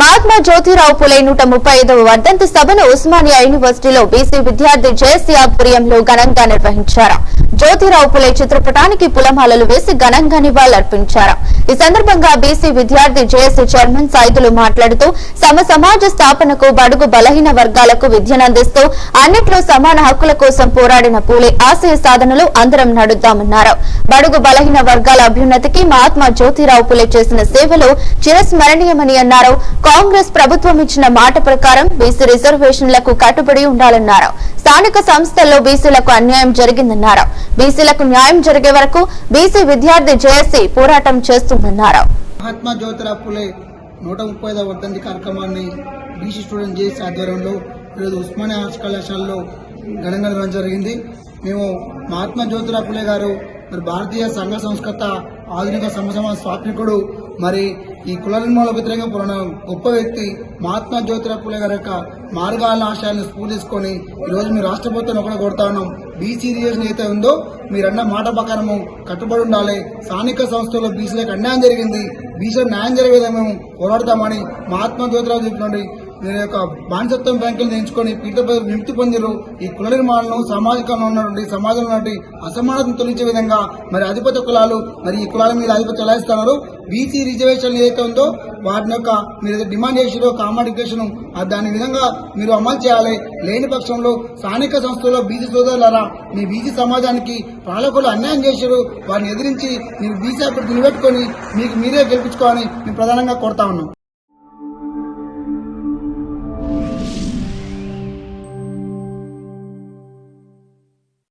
మహాత్మా జ్యోతిరావు పులే నూట ముప్పై ఐదవ వర్ధంతి సభను ఉస్మానియా యూనివర్సిటీలో బీసీ విద్యార్థి జేసీ ఆధ్వర్యంలో ఘనంగా నిర్వహించారు. జ్యోతిరావు పులే చిత్రపటానికి పులమాలలు వేసి ఘనంగా నివాళులర్పించారు. ఈ సందర్భంగా బీసీ విద్యార్థి జేఏసీ చైర్మన్ సైదులు మాట్లాడుతూ సమ సమాజ స్థాపనకు బడుగు బలహీన వర్గాలకు విద్యనందిస్తూ అన్నిట్లో సమాన హక్కుల కోసం పోరాడిన పూలే ఆశయ సాధనలు అందరం నడుద్దామన్నారు. బడుగు బలహీన వర్గాల అభ్యున్నతికి మహాత్మా జ్యోతిరావు పులే చేసిన సేవలు చిరస్మరణీయమని అన్నారు. కాంగ్రెస్ ప్రభుత్వం ఇచ్చిన మాట ప్రకారం బీసీ రిజర్వేషన్లకు కట్టుబడి ఉండాలన్నారు. స్థానిక సంస్థల్లో బీసీలకు అన్యాయం జరిగిందన్నారు. బీసీలకు న్యాయం జరిగే వరకు బీసీ విద్యార్థి జేఏసీ పోరాటం చేస్తుందన్నారు మహాత్మా జ్యోతిరావు పులే నూట ముప్పై ఐదవ వర్ధంతి కార్యక్రమాన్ని బీసీ స్టూడెంట్ జేసీ ఆధ్వర్యంలో ఈరోజు ఉస్మానియా ఆర్ట్స్ కళాశాలలో ఘనంగా నిర్వహించడం జరిగింది. మేము మహాత్మా జ్యోతిరావు పులే గారు మరి భారతీయ సంఘ సంస్కృత ఆధునిక సమసమాజ స్వాత్మికుడు మరి ఈ కుల నిర్మూలన వ్యతిరేకంగా పోరాడిన గొప్ప వ్యక్తి మహాత్మా జ్యోతిరావు పూలే గారి యొక్క మార్గాలను ఆశయాన్ని స్ఫూర్తిసుకొని ఈరోజు మీ రాష్ట్ర ప్రభుత్వం ఒకటి కొడతా ఉన్నాం. బీసీ రిజర్వేషన్ ఏదైతే ఉందో మీరన్న మాట ప్రకారము కట్టుబడి ఉండాలి. స్థానిక సంస్థల్లో బీసీలకు అన్యాయం జరిగింది. బీసీలకు న్యాయం జరిగే విధంగా మేము పోరాడతామని మహాత్మా జ్యోతిరావు చెప్పినండి నేను యొక్క బానిసత్వం బ్యాంకులు ఎంచుకొని పీఠ విముక్తి పొందిరు ఈ కుల నిర్మాణం సామాజికంలో ఉన్నటువంటి సమాజంలో ఉన్నటువంటి అసమానతను తొలగించే విధంగా మరి అధిపత కులాలు మరి ఈ కులాల మీద అధిపతి చెలాయిస్తున్నారు. బీసీ రిజర్వేషన్ ఏదైతే ఉందో వాటిని యొక్క మీరు ఏదైతే డిమాండ్ చేసిరో కామాడికేషన్ దాని విధంగా మీరు అమలు చేయాలి. లేని పక్షంలో స్థానిక సంస్థల్లో బీసీ సోదరులారా మీ బీసీ సమాజానికి పాలకులు అన్యాయం చేశారు వారిని ఎదిరించి మీరు బీసీ అప్పుడు నిలబెట్టుకొని మీకు మీరే గెలిపించుకోవాలని మేము ప్రధానంగా కోరుతా ఉన్నాం.